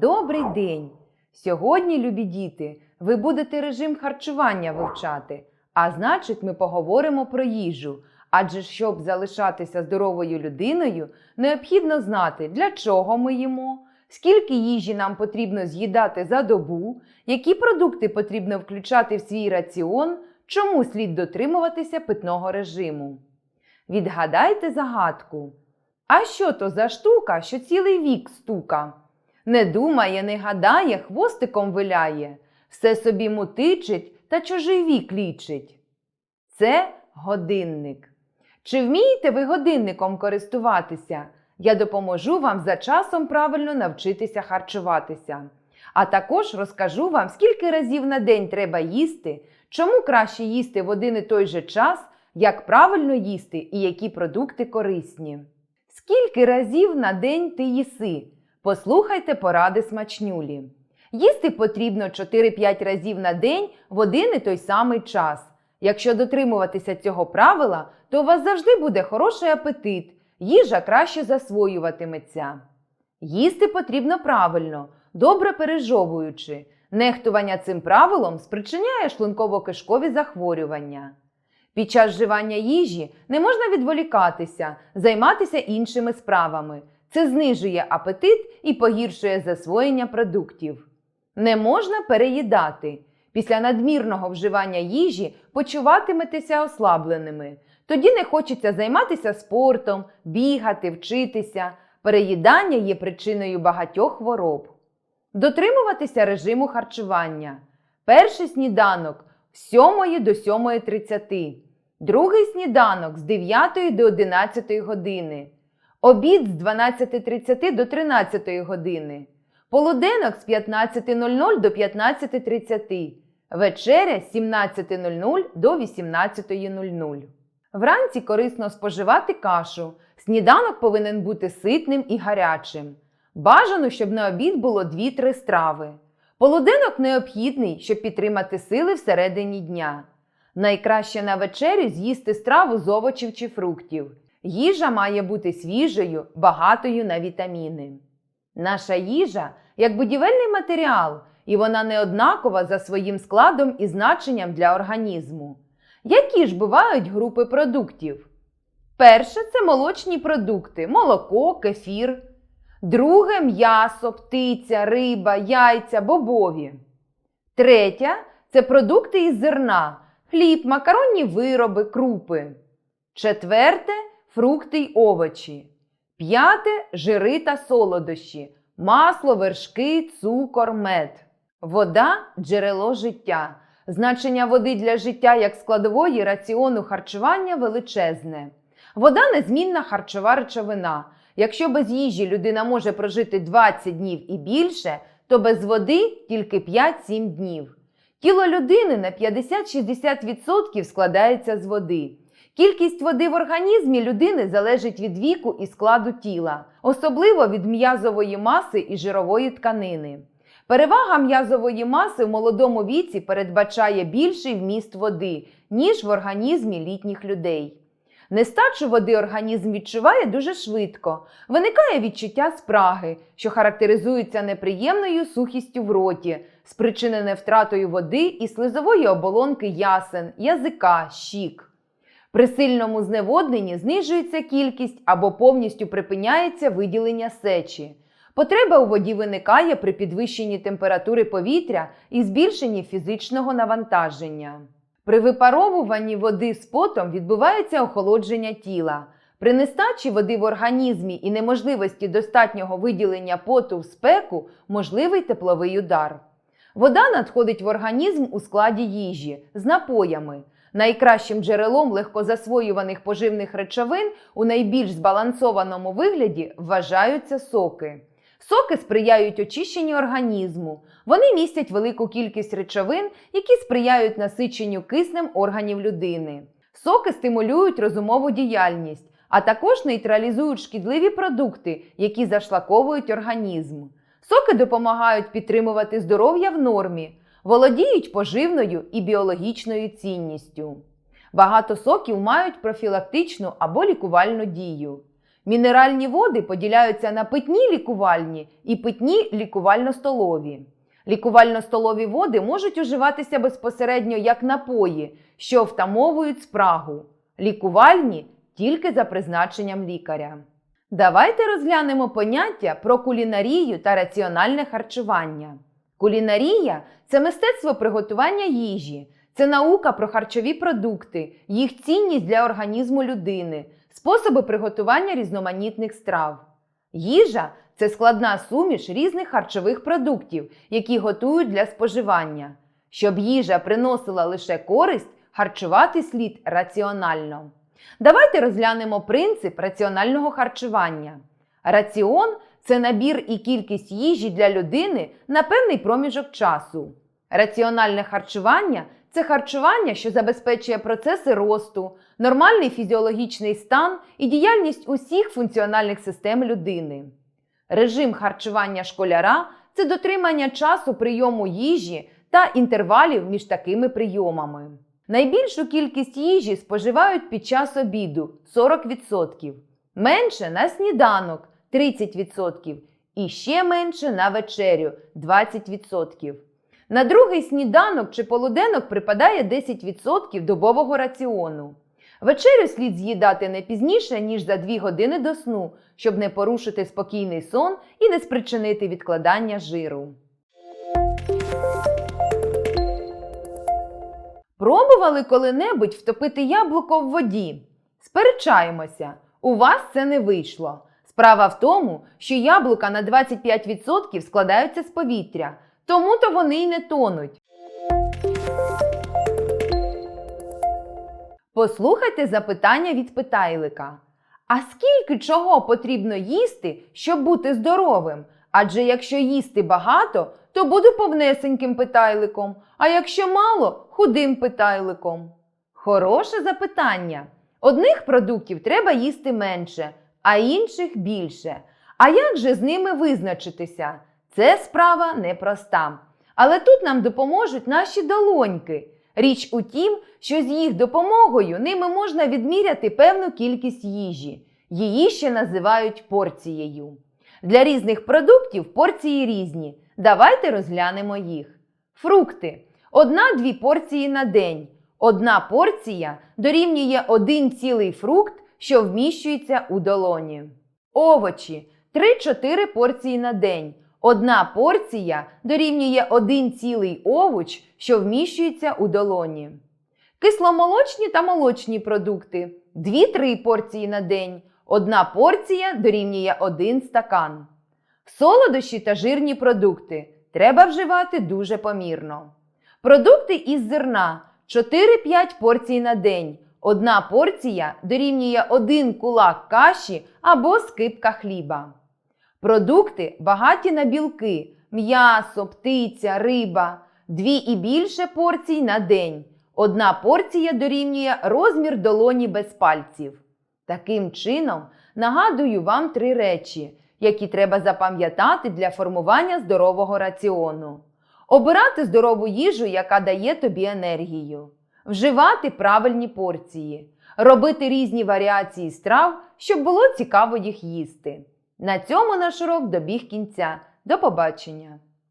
Добрий день! Сьогодні, любі діти, ви будете режим харчування вивчати, а значить, ми поговоримо про їжу. Адже щоб залишатися здоровою людиною, необхідно знати, для чого ми їмо, скільки їжі нам потрібно з'їдати за добу, які продукти потрібно включати в свій раціон, чому слід дотримуватися питного режиму. Відгадайте загадку. А що то за штука, що цілий вік стука? Не думає, не гадає, хвостиком виляє, все собі мутичить та чужий вік лічить. Це годинник. Чи вмієте ви годинником користуватися? Я допоможу вам за часом правильно навчитися харчуватися. А також розкажу вам, скільки разів на день треба їсти, чому краще їсти в один і той же час, як правильно їсти і які продукти корисні. Скільки разів на день ти їси? Послухайте поради смачнюлі. Їсти потрібно 4-5 разів на день в один і той самий час. Якщо дотримуватися цього правила, то у вас завжди буде хороший апетит, їжа краще засвоюватиметься. Їсти потрібно правильно, добре пережовуючи. Нехтування цим правилом спричиняє шлунково-кишкові захворювання. Під час вживання їжі не можна відволікатися, займатися іншими справами. Це знижує апетит і погіршує засвоєння продуктів. Не можна переїдати. Після надмірного вживання їжі почуватиметеся ослабленими. Тоді не хочеться займатися спортом, бігати, вчитися. Переїдання є причиною багатьох хвороб. Дотримуватися режиму харчування. Перший сніданок з 7 до 7.30. Другий сніданок з 9 до 11 години. Обід з 12.30 до 13 години. Полуденок з 15.00 до 15.30. Вечеря з 17.00 до 18.00. Вранці корисно споживати кашу. Сніданок повинен бути ситним і гарячим. Бажано, щоб на обід було 2-3 страви. Полуденок необхідний, щоб підтримати сили всередині дня. Найкраще на вечерю з'їсти страву з овочів чи фруктів. Їжа має бути свіжою, багатою на вітаміни. Наша їжа як будівельний матеріал, і вона не однакова за своїм складом і значенням для організму. Які ж бувають групи продуктів? Перше це молочні продукти молоко, кефір. Друге м'ясо, птиця, риба, яйця, бобові. Третє це продукти із зерна, хліб, макаронні вироби, крупи. Четверте фрукти й овочі. П'яте жири та солодощі, масло, вершки, цукор, мед. Вода джерело життя. Значення води для життя як складової раціону харчування величезне. Вода незмінна харчова речовина. Якщо без їжі людина може прожити 20 днів і більше, то без води тільки 5-7 днів. Тіло людини на 50-60% складається з води. Кількість води в організмі людини залежить від віку і складу тіла, особливо від м'язової маси і жирової тканини. Перевага м'язової маси в молодому віці передбачає більший вміст води, ніж в організмі літніх людей. Нестачу води організм відчуває дуже швидко. Виникає відчуття спраги, що характеризується неприємною сухістю в роті, спричинене втратою води і слизової оболонки ясен, язика, щік. При сильному зневодненні знижується кількість або повністю припиняється виділення сечі. Потреба у воді виникає при підвищенні температури повітря і збільшенні фізичного навантаження. При випаровуванні води з потом відбувається охолодження тіла. При нестачі води в організмі і неможливості достатнього виділення поту в спеку можливий тепловий удар. Вода надходить в організм у складі їжі з напоями. Найкращим джерелом легкозасвоюваних поживних речовин у найбільш збалансованому вигляді вважаються соки. Соки сприяють очищенню організму. Вони містять велику кількість речовин, які сприяють насиченню киснем органів людини. Соки стимулюють розумову діяльність, а також нейтралізують шкідливі продукти, які зашлаковують організм. Соки допомагають підтримувати здоров'я в нормі, володіють поживною і біологічною цінністю. Багато соків мають профілактичну або лікувальну дію. Мінеральні води поділяються на питні лікувальні і питні лікувально-столові. Лікувально-столові води можуть уживатися безпосередньо як напої, що втамовують спрагу. Лікувальні тільки за призначенням лікаря. Давайте розглянемо поняття про кулінарію та раціональне харчування. Кулінарія це мистецтво приготування їжі, це наука про харчові продукти, їх цінність для організму людини, способи приготування різноманітних страв. Їжа це складна суміш різних харчових продуктів, які готують для споживання. Щоб їжа приносила лише користь, харчувати слід раціонально. Давайте розглянемо принцип раціонального харчування. Раціон це набір і кількість їжі для людини на певний проміжок часу. Раціональне харчування це харчування, що забезпечує процеси росту, нормальний фізіологічний стан і діяльність усіх функціональних систем людини. Режим харчування школяра це дотримання часу прийому їжі та інтервалів між такими прийомами. Найбільшу кількість їжі споживають під час обіду 40%, менше на сніданок 30% і ще менше на вечерю 20%. На другий сніданок чи полуденок припадає 10% добового раціону. Вечерю слід з'їдати не пізніше, ніж за 2 години до сну, щоб не порушити спокійний сон і не спричинити відкладання жиру. Пробували коли-небудь втопити яблуко в воді? Сперечаємося, у вас це не вийшло. Справа в тому, що яблука на 25% складаються з повітря, тому то вони й не тонуть. Послухайте запитання від питайлика. А скільки чого потрібно їсти, щоб бути здоровим? Адже якщо їсти багато, то буду повнесеньким питайликом, а якщо мало худим питайликом. Хороше запитання. Одних продуктів треба їсти менше, а інших більше. А як же з ними визначитися? Це справа непроста. Але тут нам допоможуть наші долоньки. Річ у тім, що з їх допомогою ними можна відміряти певну кількість їжі. Її ще називають порцією. Для різних продуктів порції різні. Давайте розглянемо їх. Фрукти. Одна-дві порції на день. Одна порція дорівнює один цілий фрукт, що вміщується у долоні. Овочі 3-4 порції на день. Одна порція дорівнює один цілий овоч, що вміщується у долоні. Кисломолочні та молочні продукти 2-3 порції на день. Одна порція дорівнює 1 стакан. Солодощі та жирні продукти треба вживати дуже помірно. Продукти із зерна 4-5 порцій на день. Одна порція дорівнює 1 кулак каші або скипка хліба. Продукти багаті на білки, м'ясо, птиця, риба, дві і більше порцій на день. Одна порція дорівнює розмір долоні без пальців. Таким чином, нагадую вам три речі, які треба запам'ятати для формування здорового раціону. Обирати здорову їжу, яка дає тобі енергію, вживати правильні порції, робити різні варіації страв, щоб було цікаво їх їсти. На цьому наш урок добіг кінця. До побачення!